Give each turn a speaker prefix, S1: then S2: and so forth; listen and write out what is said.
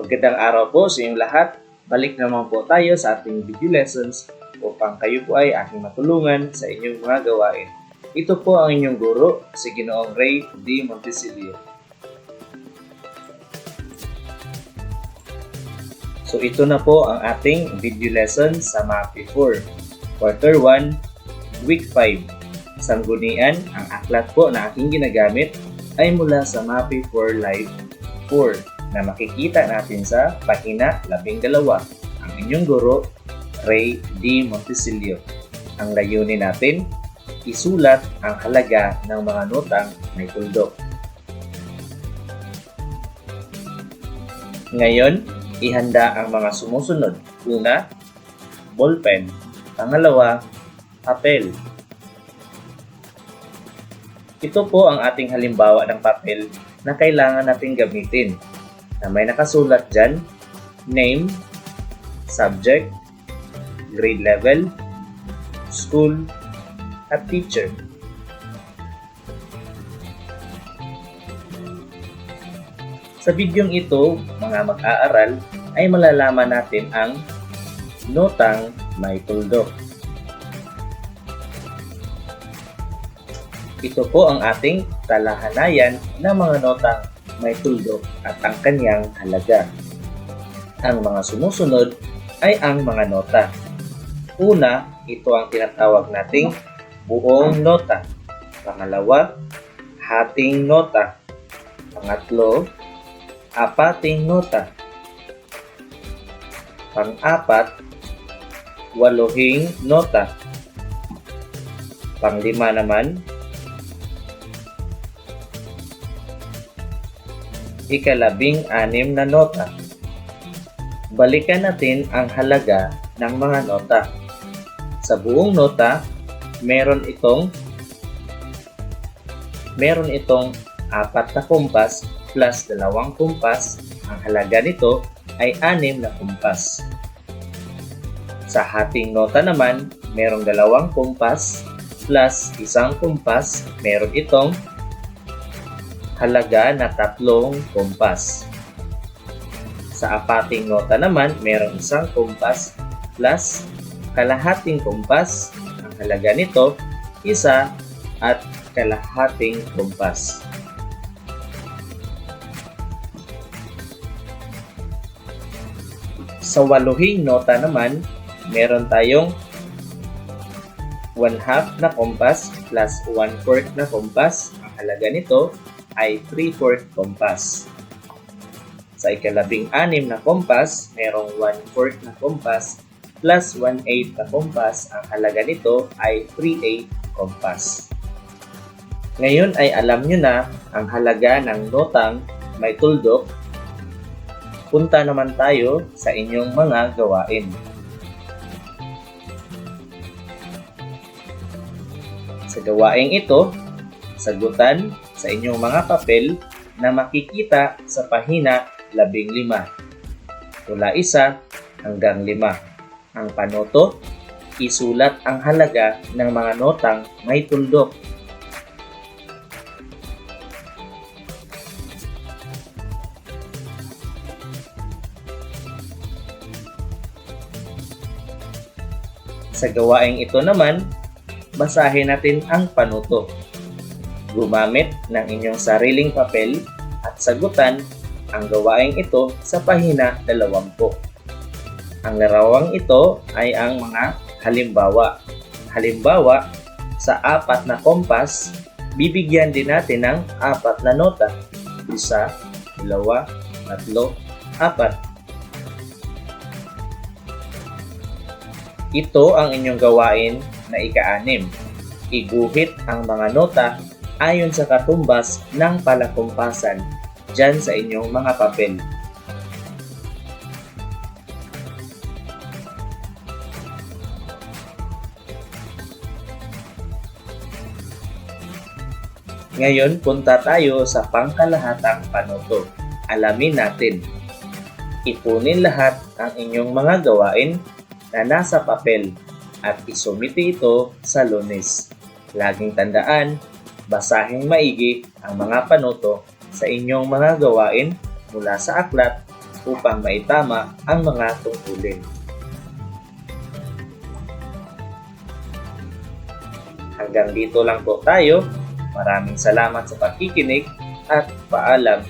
S1: Magandang araw po sa inyong lahat. Balik naman po tayo sa ating video lessons upang kayo po ay aking matulungan sa inyong mga gawain. Ito po ang inyong guro, si Ginoong Ray D. Montesilio. So ito na po ang ating video lesson sa MAPI 4, Quarter 1, Week 5. Sanggunian, ang aklat po na aking ginagamit ay mula sa MAPI 4 Live 4 na makikita natin sa pahina 12. Ang inyong guro, Ray D. Montesilio. Ang layunin natin, isulat ang halaga ng mga notang may tuldok. Ngayon, ihanda ang mga sumusunod. Una, ballpen. Pangalawa, papel. Ito po ang ating halimbawa ng papel na kailangan natin gamitin na may nakasulat dyan, name, subject, grade level, school, at teacher. Sa bidyong ito, mga mag-aaral, ay malalaman natin ang notang may tuldok. Ito po ang ating talahanayan ng mga notang may tuldok at ang kanyang halaga. Ang mga sumusunod ay ang mga nota. Una, ito ang tinatawag nating buong nota. Pangalawa, hating nota. Pangatlo, apating nota. Pang-apat, waluhing nota. Panglima naman, ikalabing anim na nota. Balikan natin ang halaga ng mga nota. Sa buong nota, meron itong meron itong apat na kumpas plus dalawang kumpas. Ang halaga nito ay anim na kumpas. Sa hating nota naman, merong dalawang kumpas plus isang kumpas. Meron itong halaga na tatlong kumpas. Sa apating nota naman, merong isang kumpas plus kalahating kumpas. Ang halaga nito, isa at kalahating kumpas. Sa waluhing nota naman, meron tayong 1 half na kompas plus 1 fourth na kompas. Ang halaga nito ay 3 fourth kompas. Sa ikalabing anim na kompas, merong 1 fourth na kompas plus 1 eighth na kompas. Ang halaga nito ay 3 eighth kompas. Ngayon ay alam nyo na ang halaga ng notang may tuldok. Punta naman tayo sa inyong mga gawain. Sa gawaing ito, sagutan sa inyong mga papel na makikita sa pahina 15. Mula 1 hanggang 5. Ang panoto, isulat ang halaga ng mga notang may tuldok. Sa gawaing ito naman, basahin natin ang panuto. Gumamit ng inyong sariling papel at sagutan ang gawaing ito sa pahina 20. Ang larawang ito ay ang mga halimbawa. Halimbawa, sa apat na kompas, bibigyan din natin ng apat na nota. Isa, dalawa, tatlo, apat. Ito ang inyong gawain na ika-anim. Iguhit ang mga nota ayon sa katumbas ng palakumpasan dyan sa inyong mga papel. Ngayon, punta tayo sa pangkalahatang panuto. Alamin natin. Ipunin lahat ang inyong mga gawain na nasa papel at isumiti ito sa lunes. Laging tandaan, basahin maigi ang mga panuto sa inyong mga gawain mula sa aklat upang maitama ang mga tungkulin. Hanggang dito lang po tayo. Maraming salamat sa pakikinig at paalam